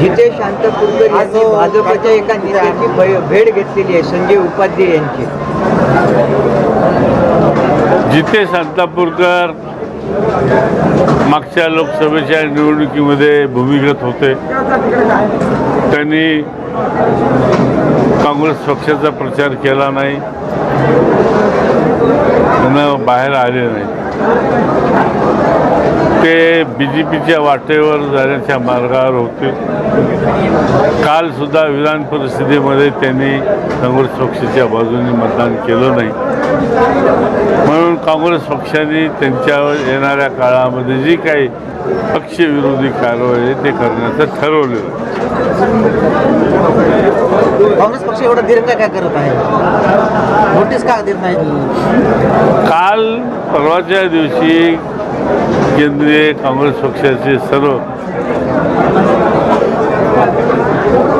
जिथे शांतपूरकर यांनी भाजपच्या एका नेत्याची भेट घेतलेली आहे संजय उपाध्ये यांची. जिथे शांतापूरकर मागच्या लोकसभेच्या निवडणुकीमध्ये भूमिगत होते त्यांनी काँग्रेस पक्षाचा प्रचार केला नाही. त्यांना बाहेर आले नाही. ते बी जे पीच्या वाटेवर जाण्याच्या मार्गावर होते. कालसुद्धा विधान परिषदेमध्ये त्यांनी काँग्रेस पक्षाच्या बाजूने मतदान केलं नाही. म्हणून काँग्रेस पक्षाने त्यांच्यावर येणाऱ्या काळामध्ये जी काही पक्षविरोधी कारवाई आहे ते करण्याचं ठरवलेलं काँग्रेस पक्ष एवढा दीर्घ काय करत आहे? नोटीस का देत नाही? काल परवाच्या दिवशी केंद्रीय काँग्रेस पक्षाचे सर्व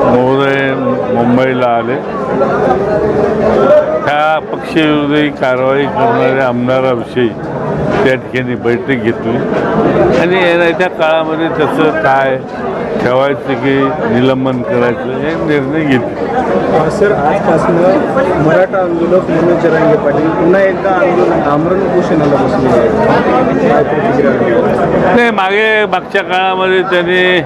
महोदय मुंबईला आले. त्या पक्षविरोधी कारवाई करणाऱ्या आमदाराविषयी त्या ठिकाणी बैठक घेतली. आणि येणाऱ्या काळामध्ये त्याचं काय ठेवायचं की निलंबन करायचं हे निर्णय घेतले. सर आजपासून मराठा आंदोलक मनोज जरांगे पाटील पुन्हा एकदा आंदोलन आमरण उपोषणाला आहे? नाही मागे मागच्या काळामध्ये त्यांनी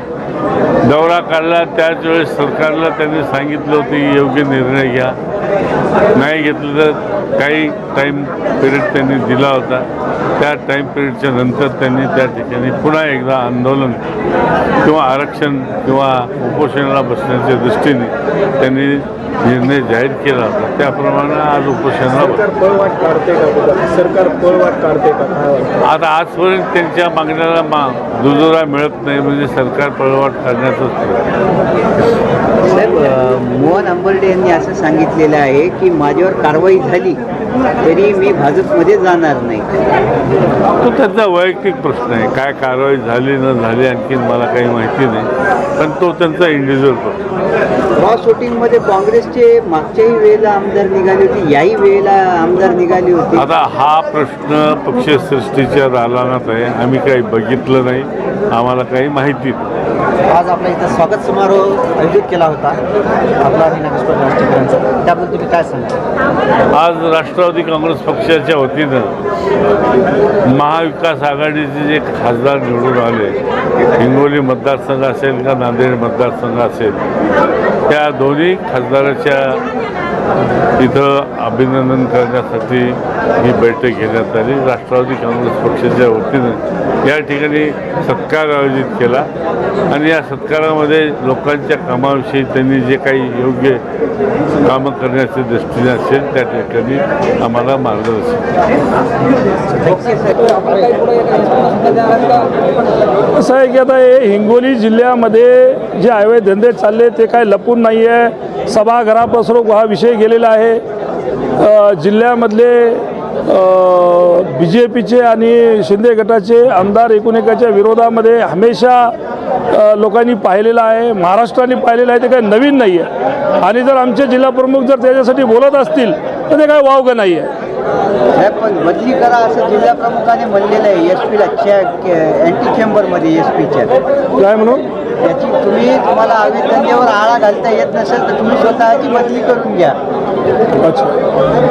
दौरा काढला त्याच वेळेस सरकारला त्यांनी सांगितलं होतं की योग्य निर्णय घ्या. नाही घेतलं तर काही टाईम पिरियड त्यांनी दिला होता. त्या टाईम पिरियडच्या नंतर त्यांनी त्या ठिकाणी पुन्हा एकदा आंदोलन किंवा आरक्षण किंवा उपोषणाला बसण्याच्या दृष्टीने त्यांनी निर्णय जाहीर केला होता. त्याप्रमाणे आज उपोषणाला सरकार पळवाट काढते का आता आजपर्यंत त्यांच्या मागण्याला मा दुजोरा मिळत नाही म्हणजे सरकार पळवाट काढण्याचंच प्रयत्न. साहेब मोहन आंबर्डे यांनी असं सांगितलेलं आहे की माझ्यावर कारवाई झाली तरी मी भाजपमध्ये जाणार नाही. तो त्यांचा वैयक्तिक प्रश्न आहे. काय कारवाई झाली न झाली आणखीन मला काही माहिती नाही. पण तो त्यांचा इंडिव्हिज्युअल प्रश्न आहे. क्रॉस वोटिंगमध्ये काँग्रेसचे मागच्याही वेळेला आमदार निघाले होते याही वेळेला आमदार निघाले होते. आता हा प्रश्न पक्षसृष्टीच्या दालनात आहे. आम्ही काही बघितलं नाही. आम्हाला काही माहिती नाही. आज आपल्या इथं स्वागत समारोह आयोजित केला होता. आपला त्याबद्दल तुम्ही काय सांगा आज राष्ट्रवादी काँग्रेस पक्षाच्या वतीनं महाविकास आघाडीचे जे खासदार निवडून आले हिंगोली मतदारसंघ असेल का नांदेड मतदारसंघ असेल त्या दोन्ही खासदाराच्या इथं अभिनंदन करण्यासाठी ही बैठक घेण्यात आली. राष्ट्रवादी काँग्रेस पक्षाच्या वतीनं या ठिकाणी सत्कार आयोजित केला आणि या सत्कारामध्ये लोकांच्या कामाविषयी त्यांनी जे काही योग्य कामं करण्याच्या दृष्टीने असेल त्या ठिकाणी आम्हाला मार्गदर्शन असं आहे की आता हे हिंगोली जिल्ह्यामध्ये जे अवैध धंदे चालले ते काय लपून नाही आहे सभागृहापासून हा विषय गेलेला आहे. जिल्ह्यामधले बी जे पीचे आणि शिंदे गटाचे आमदार एकूण एकाच्या विरोधामध्ये हमेशा लोकांनी पाहिलेलं आहे. महाराष्ट्राने पाहिलेलं आहे ते काही नवीन नाही आहे आणि जर आमचे जिल्हा प्रमुख जर त्याच्यासाठी बोलत असतील तर ते काय वावगं नाही आहे पण बदली करा असं जिल्हा प्रमुखाने म्हणलेलं आहे एस पीला अँटी चेंबरमध्ये एस पीच्या. काय म्हणून? याची तुम्ही तुम्हाला अवैध धंद्यावर आळा घालता येत नसेल तर तुम्ही स्वतःची बदली करून घ्या. अच्छा.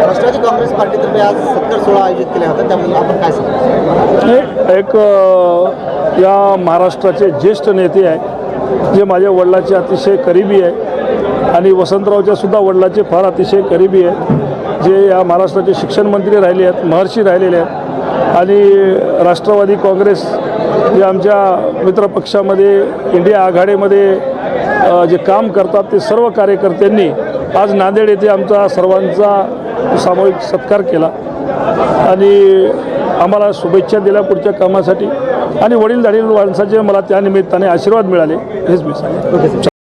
राष्ट्रवादी काँग्रेस पार्टीतर्फे आज सत्तर सोहळा आयोजित केला होता त्यामुळे आपण काय सांगा? हे एक या महाराष्ट्राचे ज्येष्ठ नेते आहे जे माझ्या वडिलाचे अतिशय करीबी आहे आणि वसंतरावच्या सुद्धा वडिलाचे फार अतिशय करीबी आहे जे या महाराष्ट्राचे शिक्षण मंत्री राहिले आहेत महर्षी राहिलेले आहेत. आणि राष्ट्रवादी काँग्रेस जे आमच्या मित्रपक्षामध्ये इंडिया आघाडीमध्ये जे काम करतात ते सर्व कार्यकर्त्यांनी आज नांदेड येथे आमचा सर्वांचा सामूहिक सत्कार केला. आणि आम्हाला शुभेच्छा दिल्या पुढच्या कामासाठी. आणि वडीलधारी माणसाचे मला त्या निमित्ताने आशीर्वाद मिळाले हेच मी सांगितलं